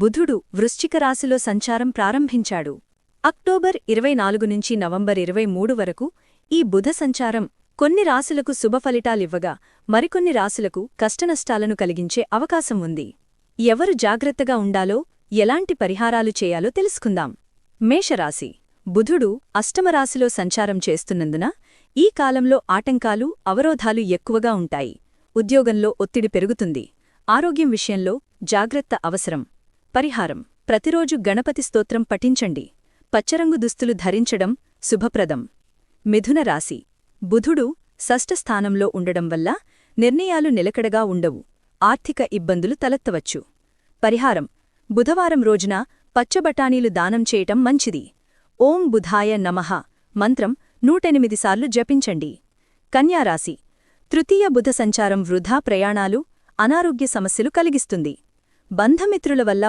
బుధుడు వృశ్చిక రాశిలో సంచారం ప్రారంభించాడు. అక్టోబర్ ఇరవై నాలుగు నుంచి నవంబర్ ఇరవై మూడు వరకు ఈ బుధ సంచారం కొన్ని రాశులకు శుభఫలితాలివ్వగా మరికొన్ని రాశులకు కష్టనష్టాలను కలిగించే అవకాశం ఉంది. ఎవరు జాగ్రత్తగా ఉండాలో ఎలాంటి పరిహారాలు చేయాలో తెలుసుకుందాం. మేషరాశి. బుధుడు అష్టమరాశిలో సంచారం చేస్తున్నందున ఈ కాలంలో ఆటంకాలు అవరోధాలు ఎక్కువగా ఉంటాయి. ఉద్యోగంలో ఒత్తిడి పెరుగుతుంది. ఆరోగ్యం విషయంలో జాగ్రత్త అవసరం. పరిహారం. ప్రతిరోజు గణపతి స్తోత్రం పఠించండి. పచ్చరంగు దుస్తులు ధరించడం శుభప్రదం. మిథున రాశి. బుధుడు షష్ఠస్థానంలో ఉండడం వల్ల నిర్ణయాలు నిలకడగా ఉండవు. ఆర్థిక ఇబ్బందులు తలెత్తవచ్చు. పరిహారం. బుధవారం రోజున పచ్చబటానీలు దానం చేయటం మంచిది. ఓం బుధాయ నమః. మంత్రం నూటెనిమిది సార్లు జపించండి. కన్యారాశి తృతీయ బుధ సంచారం వృధా ప్రయాణాలు అనారోగ్య సమస్యలు కలిగిస్తుంది. బంధమిత్రుల వల్ల